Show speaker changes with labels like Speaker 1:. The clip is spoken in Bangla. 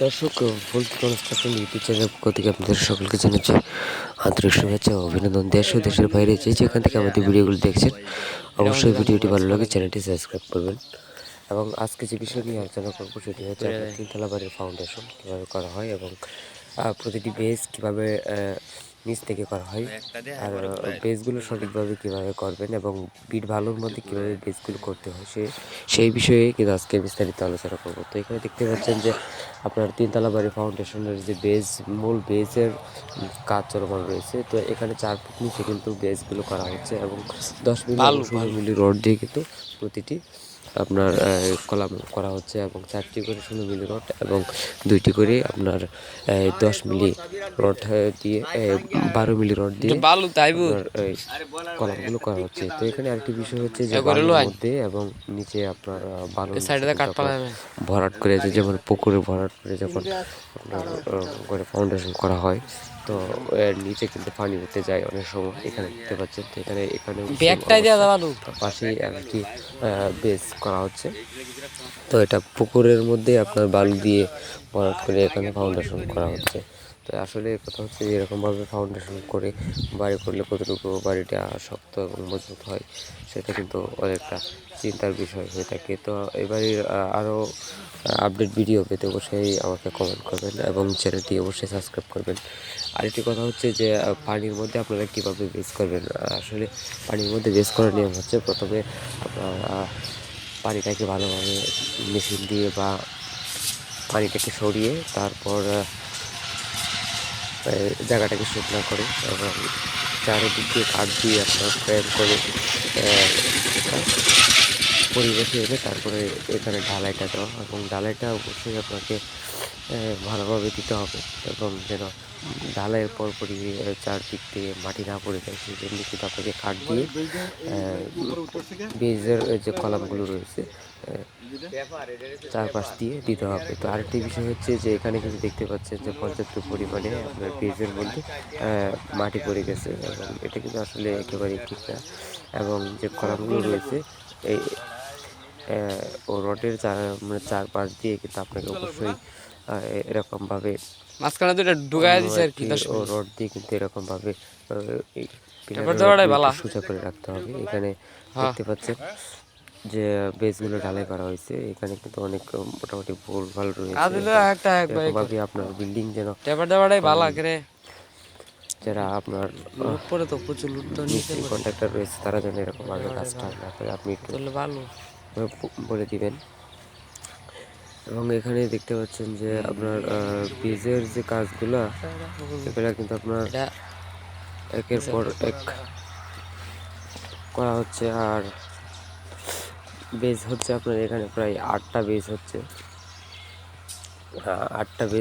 Speaker 1: দর্শক ফুলকি কনস্ট্রাকশন ইউটিউব চ্যানেল পক্ষ থেকে আপনাদের সকলকে জানাচ্ছি আন্তরিক শুভেচ্ছা ও অভিনন্দন দেশ ও দেশের বাইরে যে যেখান থেকে আমাদের ভিডিওগুলো দেখছেন। অবশ্যই ভিডিওটি ভালো লাগে চ্যানেলটি সাবস্ক্রাইব করবেন। এবং আজকে যে বিষয় নিয়ে আলোচনা করব সেটি হচ্ছে তিনতলা বাড়ির ফাউন্ডেশন কীভাবে করা হয় এবং প্রতিটি বেস কীভাবে নিচ থেকে করা হয় আর বেসগুলো সঠিকভাবে কীভাবে করবেন এবং বিট ভালোর মধ্যে কীভাবে বেসগুলো করতে হয় সে সেই বিষয়ে কিন্তু আজকে বিস্তারিত আলোচনা করব। তো এখানে দেখতে পাচ্ছেন যে আপনার তিনতলা বাড়ি ফাউন্ডেশনের যে বেস মূল বেসের কাজ চলমান রয়েছে। তো এখানে চার ফুট নিচে কিন্তু বেসগুলো করা হচ্ছে এবং দশ মিলি রড দিয়ে কিন্তু প্রতিটি আপনার কলাম করা হচ্ছে এবং চারটি করে ষোলো মিলি রড এবং দুইটি করে আপনার দশ মিলি রড দিয়ে বারো মিলি রড দিয়ে
Speaker 2: বালু
Speaker 1: কলামগুলো করা হচ্ছে। তো এখানে আরেকটি বিষয় হচ্ছে যে। মধ্যে এবং নিচে আপনার
Speaker 2: পালাবে।
Speaker 1: ভরাট করে যেমন পুকুরে ভরাট করে যখন আপনার করে ফাউন্ডেশন করা হয় তো এর নিচে কিন্তু পানি উঠতে যায় অনেক সময় এখানে দেখতে পাচ্ছেন। তো এখানে এখানে
Speaker 2: বালু
Speaker 1: পাশেই একটি বেস করা হচ্ছে। তো এটা পুকুরের মধ্যে আপনার বালু দিয়ে ভরাট করে এখানে ফাউন্ডেশন করা হচ্ছে। তো আসলে কথা হচ্ছে এরকমভাবে ফাউন্ডেশন করে বাড়ি করলে কতটুকু বাড়িটা শক্ত এবং মজবুত হয় সেটা কিন্তু অনেকটা চিন্তার বিষয় হয়ে থাকে। তো এবারে আরও আপডেট ভিডিও পেতে অবশ্যই আমাকে কমেন্ট করবেন এবং চ্যানেলটি অবশ্যই সাবস্ক্রাইব করবেন। আরেকটি কথা হচ্ছে যে পানির মধ্যে আপনারা কীভাবে বেস করবেন? আসলে পানির মধ্যে বেস করার নিয়ম হচ্ছে প্রথমে পানিটাকে ভালোভাবে মেশিন দিয়ে বা পানিটাকে সরিয়ে তারপর জায়গাটাকে শুকনো করে এবং চারিদিক দিয়ে কাঠ দিয়ে আপনার ফ্রেম করে পরিবেশে এনে তারপরে এখানে ঢালাইটা দেওয়া এবং ঢালাইটা অবশ্যই আপনাকে ভালোভাবে দিতে হবে এবং যেন ঢালাইয়ের পরপরই চারদিক দিয়ে মাটি না পড়ে যায় সেই জন্য কিন্তু আপনাকে কাঠ দিয়ে বেজের যে কলামগুলো রয়েছে চারপাশ দিয়ে দিতে হবে। তো আরেকটি বিষয় হচ্ছে যে এখানে কিন্তু দেখতে পাচ্ছেন যে পর্যাপ্ত পরিমাণে আপনার পেজের মধ্যে মাটি পড়ে গেছে এবং এটা কিন্তু আসলে একেবারেই ঠিক না এবং যে কলামগুলো রয়েছে এই ও রডের চার মানে চারপাশ দিয়ে কিন্তু আপনাকে অবশ্যই এরকমভাবে
Speaker 2: মাঝখানে দুইটা ঢুকাই
Speaker 1: অন্য
Speaker 2: দিছে আর কি
Speaker 1: ও রড দিয়ে কিন্তু এরকম ভাবে
Speaker 2: এবার দেওয়াটাই ভালো।
Speaker 1: সোজা করে রাখতে হবে। এখানে
Speaker 2: হ্যাঁ।
Speaker 1: দেখতে পাচ্ছেন যে বেসগুলো ঢালাই করা হয়েছে। এখানে কিন্তু অনেক মোটামুটি ভুল ভালো রয়েছে। এরকমভাবে আপনার বিল্ডিং যেন
Speaker 2: ভালো করে।
Speaker 1: যারা আপনার
Speaker 2: উপরে তো প্রচুর লুট তো
Speaker 1: কন্ট্রাক্টর রয়েছে তারা যেন এরকম ভাবে কাজটা না করে। আপনি একটু
Speaker 2: ভালো।
Speaker 1: বলে দিবেন। এবং এখানে দেখতে পাচ্ছেন যে আপনার পেজের যে কাজগুলা এগুলো কিন্তু আপনার একের পর এক করা হচ্ছে। আর বেজ হচ্ছে আপনার এখানে প্রায় আটটা বেজ হচ্ছে। আটটা বেজ